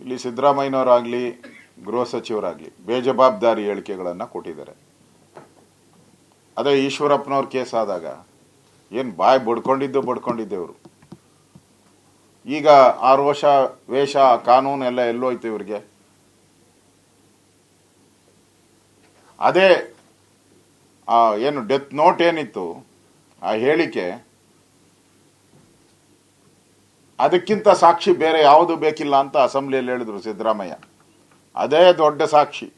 ಇಲ್ಲಿ ಸಿದ್ದರಾಮಯ್ಯನವರಾಗಲಿ, ಗೃಹ ಸಚಿವರಾಗಲಿ ಬೇಜವಾಬ್ದಾರಿ ಹೇಳಿಕೆಗಳನ್ನು ಕೊಟ್ಟಿದ್ದಾರೆ. ಅದೇ ಈಶ್ವರಪ್ಪನವ್ರ ಕೇಸ್ ಆದಾಗ ಏನು ಬಾಯಿ ಬಡ್ಕೊಂಡಿದ್ದು ಬಡ್ಕೊಂಡಿದ್ದೆವರು ಈಗ ಆರು ವರ್ಷ ವೇಷ, ಕಾನೂನು ಎಲ್ಲ ಎಲ್ಲೋಯ್ತು ಇವ್ರಿಗೆ. ಅದೇ ಏನು ಡೆತ್ ನೋಟ್ ಏನಿತ್ತು, ಆ ಹೇಳಿಕೆ ಅದಕ್ಕಿಂತ ಸಾಕ್ಷಿ ಬೇರೆ ಯಾವುದು ಬೇಕಿಲ್ಲ ಅಂತ ಅಸೆಂಬ್ಲಿಯಲ್ಲಿ ಹೇಳಿದ್ರು ಸಿದ್ದರಾಮಯ್ಯ. ಅದೇ ದೊಡ್ಡ ಸಾಕ್ಷಿ.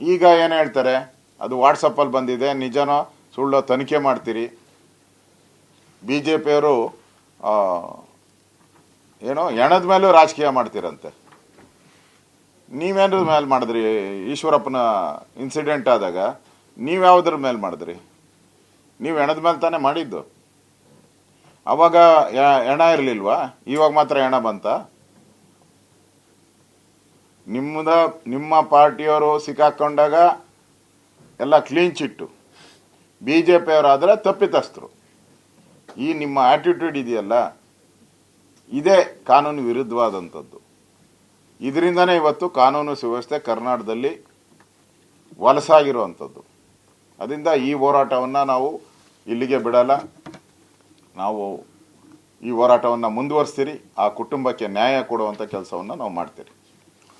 ಈಗ ಏನು ಹೇಳ್ತಾರೆ? ಅದು ವಾಟ್ಸಪ್ಪಲ್ಲಿ ಬಂದಿದೆ. ನಿಜನೋ ಸುಳ್ಳೋ ತನಿಖೆ ಮಾಡ್ತೀರಿ. ಬಿ ಜೆ ಪಿಯವರು ಏನೋ ಹೆಣದ ಮೇಲೂ ರಾಜಕೀಯ ಮಾಡ್ತೀರಂತೆ. ನೀವೇನ್ರ ಮೇಲೆ ಮಾಡಿದ್ರಿ? ಈಶ್ವರಪ್ಪನ ಇನ್ಸಿಡೆಂಟ್ ಆದಾಗ ನೀವು ಯಾವುದ್ರ ಮೇಲೆ ಮಾಡಿದ್ರಿ? ನೀವು ಹೆಣದ ಮೇಲೆ ತಾನೇ ಮಾಡಿದ್ದು. ಅವಾಗ ಹೆಣ ಇರಲಿಲ್ವಾ? ಇವಾಗ ಮಾತ್ರ ಹೆಣ ಬಂತ? ನಿಮ್ಮದ, ನಿಮ್ಮ ಪಾರ್ಟಿಯವರು ಸಿಕ್ಕಾಕೊಂಡಾಗ ಎಲ್ಲ ಕ್ಲೀನ್ ಚಿಟ್ಟು ಬಿ ಜೆ ಪಿಯವರಾದರೆ ತಪ್ಪಿತಸ್ಥರು. ಈ ನಿಮ್ಮ ಆಟಿಟ್ಯೂಡ್ ಇದೆಯಲ್ಲ? ಇದೇ ಕಾನೂನು ವಿರುದ್ಧವಾದಂಥದ್ದು. ಇದರಿಂದನೇ ಇವತ್ತು ಕಾನೂನು ಸುವ್ಯವಸ್ಥೆ ಕರ್ನಾಟಕದಲ್ಲಿ ವಲಸಾಗಿರುವಂಥದ್ದು. ಅದರಿಂದ ಈ ಹೋರಾಟವನ್ನು ನಾವು ಇಲ್ಲಿಗೆ ಬಿಡಲ್ಲ. ನಾವು ಈ ಹೋರಾಟವನ್ನು ಮುಂದುವರಿಸ್ತೀರಿ ಆ ಕುಟುಂಬಕ್ಕೆ ನ್ಯಾಯ ಕೊಡುವಂಥ ಕೆಲಸವನ್ನು ನಾವು ಮಾಡ್ತೀರಿ.